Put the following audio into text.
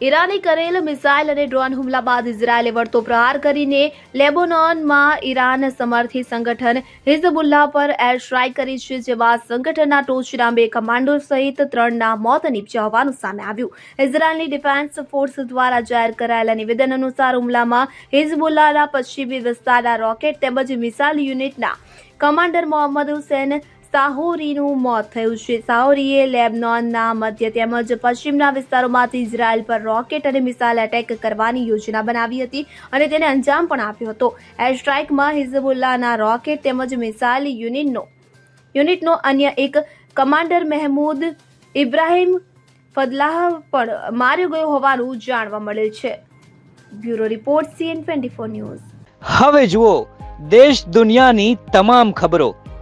ઈરાને કરેલ મિસાઇલ અને ડ્રોન હુમલા બાદ ઇઝરાયેલે વળતો પ્રહાર કરીને લેબોનોનમાં ઈરાન સમર્થિત સંગઠન હિઝબુલ્લાહ પર એર સ્ટ્રાઇક કરી છે જેમાં સંગઠનના ટોચના બે કમાન્ડો સહિત ત્રણના મોત નીપજ્યા હોવાનું સામે આવ્યું. ઇઝરાયેલની ડિફેન્સ ફોર્સ દ્વારા જાહેર કરાયેલા નિવેદન અનુસાર હુમલામાં હિઝબુલ્લાહના પશ્ચિમી વિસ્તારના રોકેટ તેમજ મિસાઇલ યુનિટના કમાન્ડર મોહમ્મદ હુસેન સાહોરીનું મોત થયું છે. સાહોરીએ લેબનોનના મધ્ય તેમજ પશ્ચિમના વિસ્તારોમાંથી ઇઝરાયલ પર રોકેટ અને મિસાઇલ એટેક કરવાની યોજના બનાવી હતી અને તેને અંજામ પણ આપ્યો હતો. એર સ્ટ્રાઇકમાં હિઝબુલ્લાના રોકેટ તેમજ મિસાઇલ યુનિટનો યુનિટનો અન્ય એક કમાન્ડર મહેમૂદ ઇબ્રાહિમ ફદલાહ પણ માર્યો ગયો હોવાનું જાણવા મળેલ છે. Bureau report CN twenty four news. હવે જુઓ, દેશ દુનિયાની તમામ ખબરો.